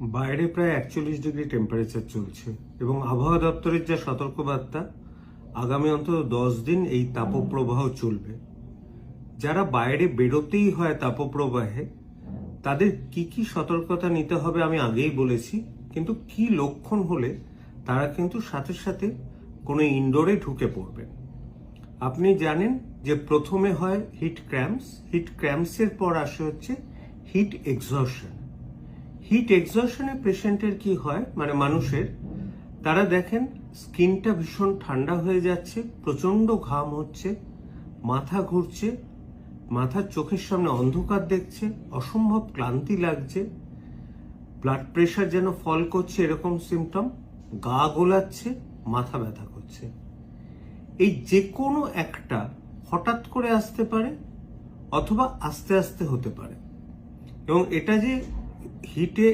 বাইরে প্রায় একচল্লিশ ডিগ্রি টেম্পারেচার চলছে এবং আবহাওয়া দপ্তরের যা সতর্কবার্তা, আগামী অন্তত দশ দিন এই তাপপ্রবাহ চলবে। যারা বাইরে বেরোতেই হয় তাপপ্রবাহে, তাদের কি কি সতর্কতা নিতে হবে আমি আগেই বলেছি, কিন্তু কি লক্ষণ হলে তারা কিন্তু সাথে সাথে কোনো ইনডোরে ঢুকে পড়বেন। আপনি জানেন যে প্রথমে হয় হিট ক্র্যাম্পস হিট ক্র্যাম্পসের পর আসে হচ্ছে হিট এক্সশন হিট এক্সশনে পেশেন্টের কি হয়? মানে মানুষের, তারা দেখেন স্কিনটা ভীষণ ঠান্ডা হয়ে যাচ্ছে প্রচণ্ড ঘাম হচ্ছে, মাথা ঘুরছে, মাথার চোখের সামনে অন্ধকার দেখছে, অসম্ভব ক্লান্তি লাগছে ব্লাড প্রেশার যেন ফল করছে এরকম সিমটম গা গোলাচ্ছে, মাথা ব্যথা করছে। এই যে কোনো একটা হঠাৎ করে আসতে পারে অথবা আস্তে আস্তে হতে পারে। এবং এটা যে হিটে